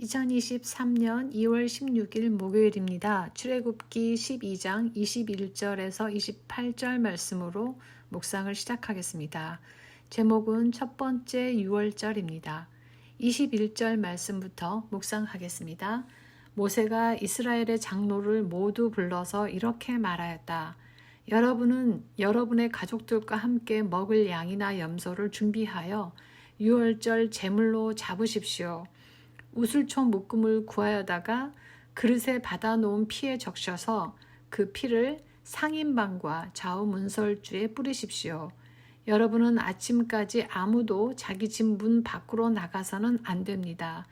2023년 2월 16일 목요일입니다. 출애굽기 12장 21절에서 28절 말씀으로 묵상을 시작하겠습니다. 제목은 첫 번째 6월절입니다. 21절 말씀부터 묵상하겠습니다. 모세가 이스라엘의 장로를 모두 불러서 이렇게 말하였다. 여러분은 여러분의 가족들과 함께 먹을 양이나 염소를 준비하여 6월절 제물로 잡으십시오. 우슬초 묶음을 구하여다가 그릇에 받아놓은 피에 적셔서 그 피를 상인방과 좌우 문설주에 뿌리십시오. 여러분은 아침까지 아무도 자기 집 문 밖으로 나가서는 안 됩니다.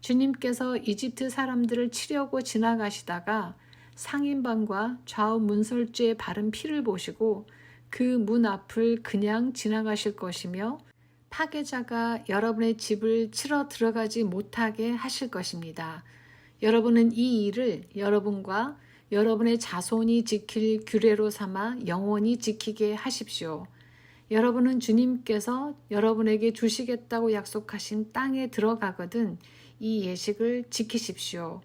주님께서 이집트 사람들을 치려고 지나가시다가 상인방과 좌우 문설주에 바른 피를 보시고 그 문 앞을 그냥 지나가실 것이며 파괴자가 여러분의 집을 치러 들어가지 못하게 하실 것입니다. 여러분은 이 일을 여러분과 여러분의 자손이 지킬 규례로 삼아 영원히 지키게 하십시오. 여러분은 주님께서 여러분에게 주시겠다고 약속하신 땅에 들어가거든 이 예식을 지키십시오.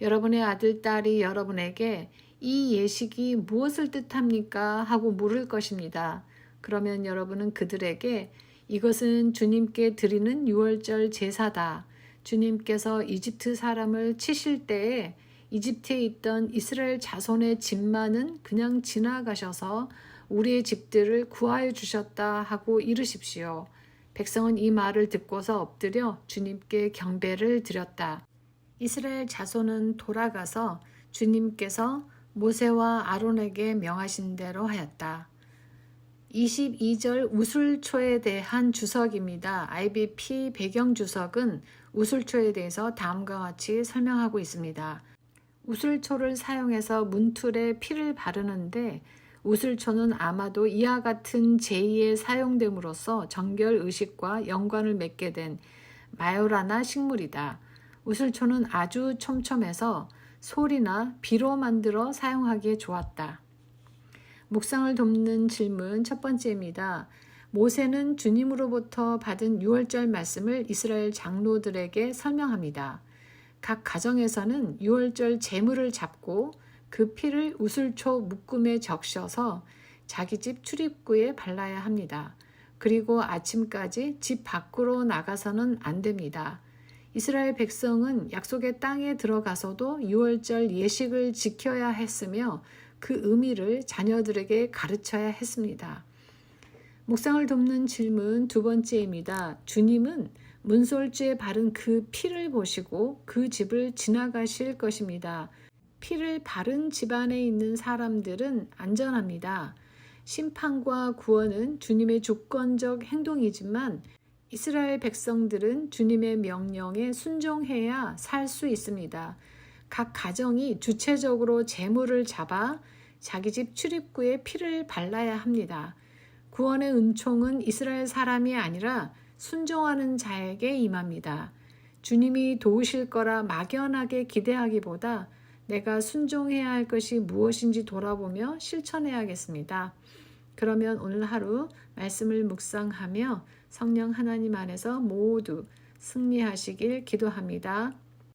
여러분의 아들, 딸이 여러분에게 이 예식이 무엇을 뜻합니까? 하고 물을 것입니다. 그러면 여러분은 그들에게 이것은 주님께 드리는 유월절 제사다. 주님께서 이집트 사람을 치실 때에 이집트에 있던 이스라엘 자손의 집만은 그냥 지나가셔서 우리의 집들을 구하여 주셨다 하고 이르십시오. 백성은 이 말을 듣고서 엎드려 주님께 경배를 드렸다. 이스라엘 자손은 돌아가서 주님께서 모세와 아론에게 명하신 대로 하였다. 22절 우술초에 대한 주석입니다. IBP 배경 주석은 우술초에 대해서 다음과 같이 설명하고 있습니다. 우술초를 사용해서 문틀에 피를 바르는데 우술초는 아마도 이와 같은 제의에 사용됨으로써 정결 의식과 연관을 맺게 된 마요라나 식물이다. 우술초는 아주 촘촘해서 소리나 비로 만들어 사용하기에 좋았다. 묵상을 돕는 질문 첫 번째입니다. 모세는 주님으로부터 받은 유월절 말씀을 이스라엘 장로들에게 설명합니다. 각 가정에서는 유월절 제물을 잡고 그 피를 우슬초 묶음에 적셔서 자기 집 출입구에 발라야 합니다. 그리고 아침까지 집 밖으로 나가서는 안 됩니다. 이스라엘 백성은 약속의 땅에 들어가서도 유월절 예식을 지켜야 했으며 그 의미를 자녀들에게 가르쳐야 했습니다. 묵상을 돕는 질문 두 번째입니다. 주님은 문솔주에 바른 그 피를 보시고 그 집을 지나가실 것입니다. 피를 바른 집안에 있는 사람들은 안전합니다. 심판과 구원은 주님의 주권적 행동이지만 이스라엘 백성들은 주님의 명령에 순종해야 살 수 있습니다. 각 가정이 주체적으로 재물을 잡아 자기 집 출입구에 피를 발라야 합니다. 구원의 은총은 이스라엘 사람이 아니라 순종하는 자에게 임합니다. 주님이 도우실 거라 막연하게 기대하기보다 내가 순종해야 할 것이 무엇인지 돌아보며 실천해야겠습니다. 그러면 오늘 하루 말씀을 묵상하며 성령 하나님 안에서 모두 승리하시길 기도합니다.